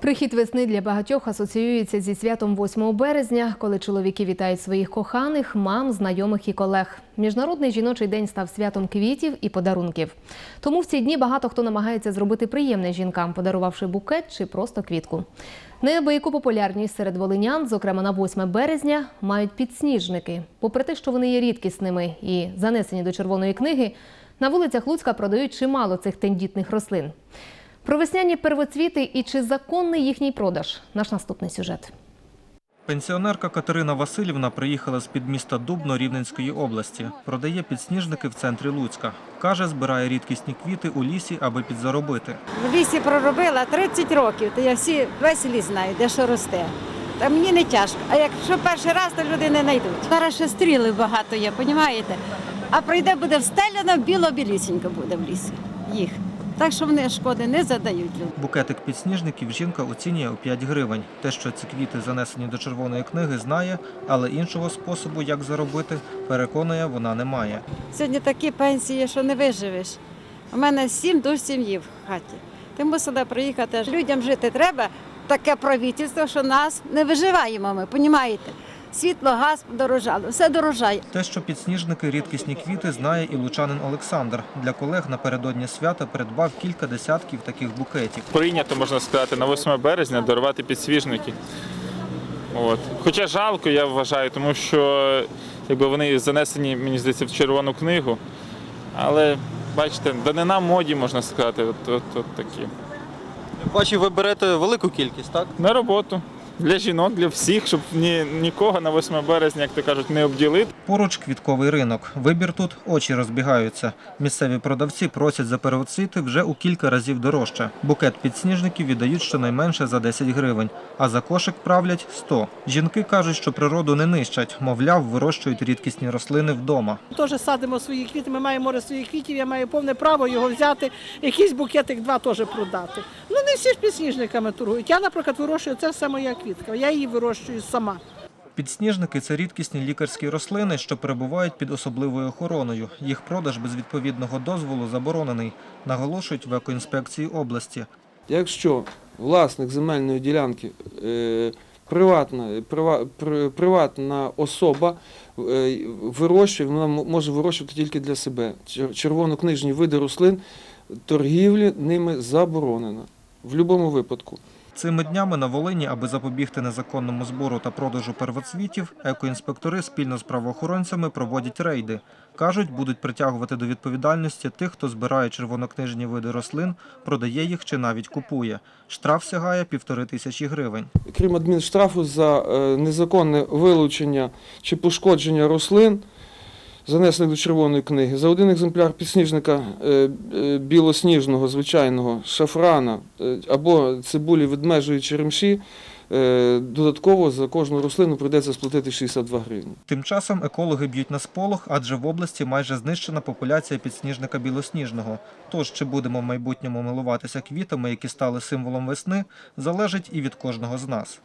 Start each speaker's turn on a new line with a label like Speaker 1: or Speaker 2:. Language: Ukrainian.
Speaker 1: Прихід весни для багатьох асоціюється зі святом 8 березня, коли чоловіки вітають своїх коханих, мам, знайомих і колег. Міжнародний жіночий день став святом квітів і подарунків. Тому в ці дні багато хто намагається зробити приємне жінкам, подарувавши букет чи просто квітку. Неабияку популярність серед волинян, зокрема на 8 березня, мають підсніжники. Попри те, що вони є рідкісними і занесені до червоної книги, на вулицях Луцька продають чимало цих тендітних рослин. Про весняні первоцвіти і чи законний їхній продаж наш наступний сюжет.
Speaker 2: Пенсіонерка Катерина Васильівна приїхала з-під міста Дубно Рівненської області. Продає підсніжники в центрі Луцька. Каже, збирає рідкісні квіти у лісі, аби підзаробити.
Speaker 3: В лісі проробила 30 років, то я всі весь ліс знаю, де що росте. Та мені не тяжко. А якщо перший раз, то люди не знайдуть. Зараз ще стріли багато є, розумієте? А прийде буде встеляно, біло-білісінько буде в лісі їх. Так що вони шкоди не задають.
Speaker 2: Букетик підсніжників жінка оцінює у 5 гривень. Те, що ці квіти занесені до червоної книги, знає, але іншого способу, як заробити, переконує, вона не має.
Speaker 3: Сьогодні такі пенсії, що не виживеш. У мене сім душ сім'ї в хаті. Ти мусила приїхати. Людям жити треба. Таке правительство, що нас не виживаємо ми, розумієте? Світло, газ дорожало, все дорожає.
Speaker 2: Те, що підсніжники рідкісні квіти, знає і лучанин Олександр. Для колег напередодні свята придбав кілька десятків таких букетів.
Speaker 4: прийнято, можна сказати, на 8 березня дарувати підсвіжники. От. Хоча жалко, я вважаю, тому що якби вони занесені, мені здається, в червону книгу. Але бачите, данина моді, можна сказати, от, от, от такі.
Speaker 2: Бачу, ви берете велику кількість, так?
Speaker 4: На роботу. Для жінок, для всіх, щоб ні, нікого на 8 березня, як то кажуть, не обділити.
Speaker 2: Поруч квітковий ринок. Вибір тут очі розбігаються. Місцеві продавці просять за первоцвіти вже у кілька разів дорожче. Букет підсніжників віддають щонайменше за 10 гривень, а за кошик правлять 100. Жінки кажуть, що природу не нищать, мовляв, вирощують рідкісні рослини вдома.
Speaker 5: Теж садимо свої квіти, ми маємо море своїх квітів, я маю повне право його взяти, якийсь букетик два теж продати. Ну всі ж підсніжниками торгують. Я, наприклад, вирощую, це все моя квітка. Я її вирощую сама.
Speaker 2: Підсніжники це рідкісні лікарські рослини, що перебувають під особливою охороною. Їх продаж без відповідного дозволу заборонений, наголошують в екоінспекції області.
Speaker 6: Якщо власник земельної ділянки е, приватна, прива, приватна особа е, вирощує, вона може вирощувати тільки для себе. Чер- Червонокнижні види рослин, торгівлі ними заборонена в будь-якому випадку.
Speaker 2: Цими днями на Волині, аби запобігти незаконному збору та продажу первоцвітів, екоінспектори спільно з правоохоронцями проводять рейди. Кажуть, будуть притягувати до відповідальності тих, хто збирає червонокнижні види рослин, продає їх чи навіть купує. Штраф сягає півтори тисячі гривень.
Speaker 6: Крім адмінштрафу за е, незаконне вилучення чи пошкодження рослин, занесених до червоної книги, за один екземпляр підсніжника е, е, білосніжного, звичайного, шафрана е, або цибулі ведмежої черемші, додатково за кожну рослину прийдеться сплатити 62 гривні.
Speaker 2: Тим часом екологи б'ють на сполох, адже в області майже знищена популяція підсніжника білосніжного. Тож, чи будемо в майбутньому милуватися квітами, які стали символом весни, залежить і від кожного з нас.